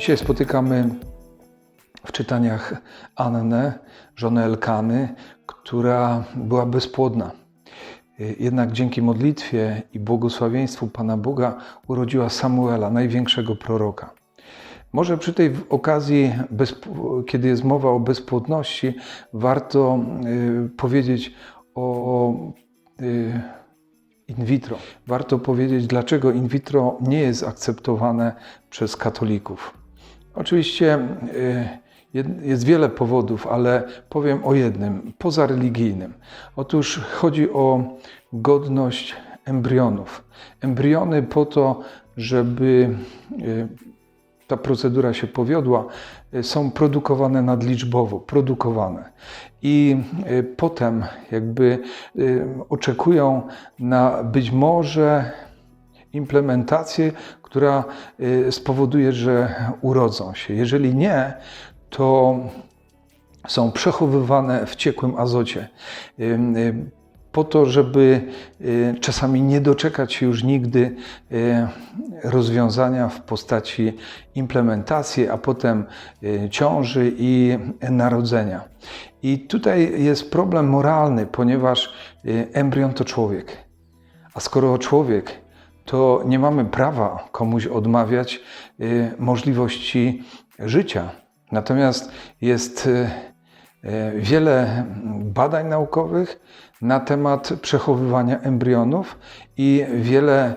Dzisiaj spotykamy w czytaniach Annę, żonę Elkany, która była bezpłodna. Jednak dzięki modlitwie i błogosławieństwu Pana Boga urodziła Samuela, największego proroka. Może przy tej okazji, kiedy jest mowa o bezpłodności, warto y, powiedzieć o y, in vitro. Warto powiedzieć, dlaczego in vitro nie jest akceptowane przez katolików. Oczywiście jed- jest wiele powodów, ale powiem o jednym, pozareligijnym. Otóż chodzi o godność embrionów. Embriony po to, żeby y, ta procedura się powiodła, y, są produkowane nadliczbowo, produkowane. I potem jakby oczekują na być może implementację, która y, spowoduje, że urodzą się. Jeżeli nie, to są przechowywane w ciekłym azocie. Y, Po to, żeby y, czasami nie doczekać się już nigdy rozwiązania w postaci implementacji, a potem ciąży i narodzenia. I tutaj jest problem moralny, ponieważ embrion to człowiek. A skoro człowiek, to nie mamy prawa komuś odmawiać y, możliwości życia. Natomiast jest y, y, wiele badań naukowych na temat przechowywania embrionów i wiele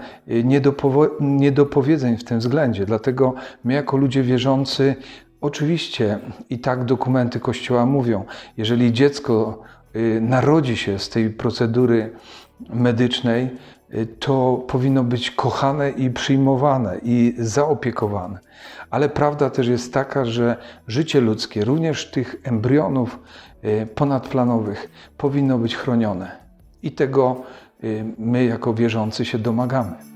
niedopowiedzeń w tym względzie. Dlatego my, jako ludzie wierzący, oczywiście i tak dokumenty Kościoła mówią, jeżeli dziecko narodzi się z tej procedury medycznej, y, to powinno być kochane i przyjmowane i zaopiekowane. Ale prawda też jest taka, że życie ludzkie, również tych embrionów y, ponadplanowych, powinno być chronione. I tego y, my, jako wierzący, się domagamy.